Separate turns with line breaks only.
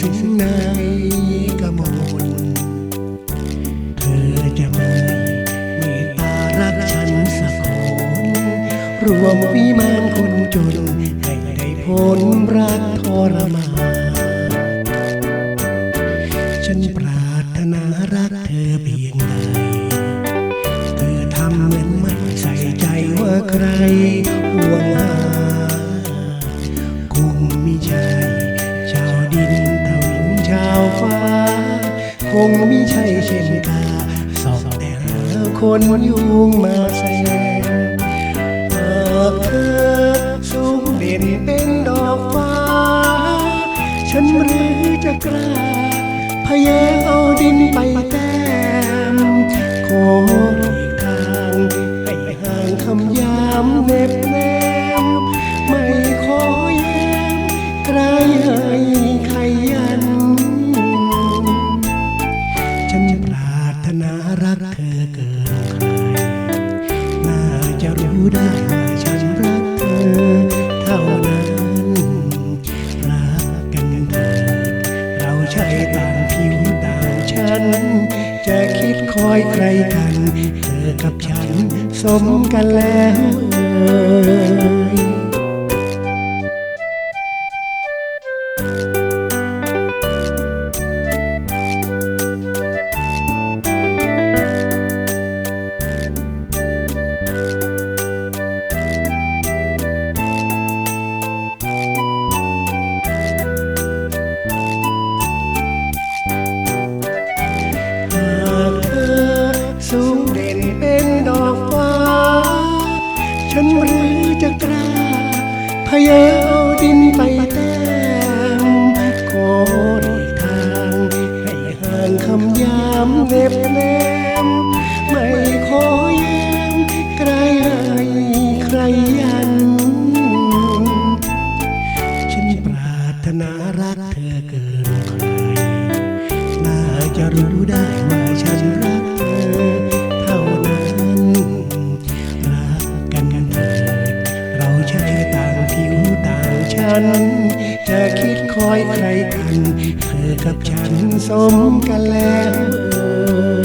ซึ่งในกมลเธอจะไม่เมตตารักฉันสักคนรวมวิมานคนจน ให้ได้พ้นรักทรมานฉันปรารถนารักเธอเพียงใดเธอทำเหมือนไม่ใส่ใจว่าใครห่วงหาคงไม่ใช่ คงไม่ใช่เช่นกาสอบแต่หาคนยุงมาแซงหากเธอสูงเด่นเป็นดอกฟ้า ฉันหรือจะกล้าพะแยงเอาดินไปแต้มขอหลีกทางให้ห่างคำยามเน็บ รู้ได้ว่าฉันรักเธอเท่านั้นรักกันเถิดเราใช่ต่างผิวต่างชั้นจะคิดคอยใครกัน เธอกับฉันสมกันแล้วเอ่ย พยายาดินไปแต้มขอหลีกทางให้ห่างคำยามเน็บแนมไม่ขอแย้มใครให้ใครยัน ฉันปรารถนารักเธอเกินใคร น่าจะรู้ได้ว่าฉันรัก จะคิดคอยใครกัน เธอกับฉันสมกันแล้ว